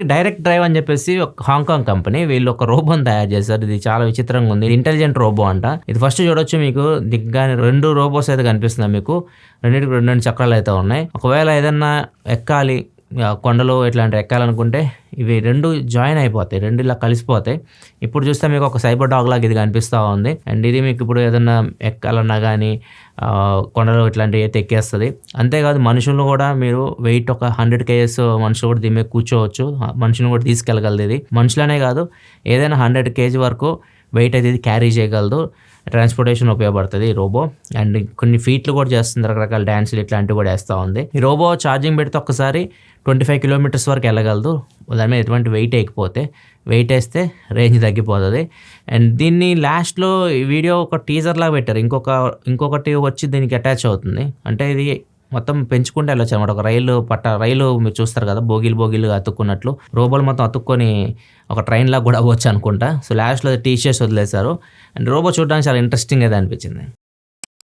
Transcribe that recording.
Direct drive అని చెప్పేసి ఒక హాంకాంగ్ కంపెనీ వీళ్ళు ఒక రోబోని తయారు చేశారు. ఇది చాలా విచిత్రంగా ఉంది. ఇంటెలిజెంట్ రోబో అంట. ఇది ఫస్ట్ చూడొచ్చు మీకు. దిగ్గానే రెండు రోబోస్ అయితే కనిపిస్తున్నాయి మీకు. రెండింటికి రెండు రెండు చక్రాలు అయితే ఉన్నాయి. ఒకవేళ ఏదన్నా ఎక్కాలి కొండలు ఇట్లాంటి ఎక్కాలనుకుంటే ఇవి రెండు జాయిన్ అయిపోతాయి రెండు ఇలా కలిసిపోతాయి. ఇప్పుడు చూస్తే మీకు ఒక సైబర్ డాగ్ లాగా ఇది కనిపిస్తూ ఉంది. అండ్ ఇది మీకు ఇప్పుడు ఏదన్నా ఎక్కాలన్నా కానీ కొండలు ఇట్లాంటివి అయితే ఎక్కేస్తుంది. అంతేకాదు మనుషులను కూడా మీరు వెయిట్ ఒక హండ్రెడ్ కేజెస్ మనుషులు కూడా దీని మీద కూర్చోవచ్చు. మనుషులను కూడా తీసుకెళ్ళగలదు ఇది. మనుషులనే కాదు ఏదైనా హండ్రెడ్ కేజీ వరకు వెయిట్ అయితే ఇది క్యారీ చేయగలదు. ట్రాన్స్పోర్టేషన్ ఉపయోగపడుతుంది రోబో. అండ్ కొన్ని ఫీట్లు కూడా చేస్తుంది రకరకాల డ్యాన్సులు ఇట్లాంటివి కూడా వేస్తూ ఉంది. ఈ రోబో ఛార్జింగ్ పెడితే ఒక్కసారి ట్వంటీ ఫైవ్ కిలోమీటర్స్ వరకు వెళ్ళగలదు. దాని మీద ఎటువంటి వెయిట్ వేయకపోతే వెయిట్ వేస్తే రేంజ్ తగ్గిపోతుంది. అండ్ దీన్ని లాస్ట్లో ఈ వీడియో ఒక టీజర్లాగా పెట్టారు. ఇంకొక ఇంకొకటి వచ్చి దీనికి అటాచ్ అవుతుంది. అంటే ఇది మొత్తం పెంచుకుంటే వెళ్ళొచ్చు అనమాట ఒక రైలు పట్ట రైలు మీరు చూస్తారు కదా బోగిలు బోగిలు అతుక్కున్నట్లు. రోబోలు మొత్తం అతుక్కొని ఒక ట్రైన్లా కూడా అవ్వచ్చు అనుకుంటా. సో లాస్ట్లో టీ షర్ట్స్ వదిలేశారు. అండ్ రోబో చూడడానికి చాలా ఇంట్రెస్టింగ్ అయితే అనిపించింది.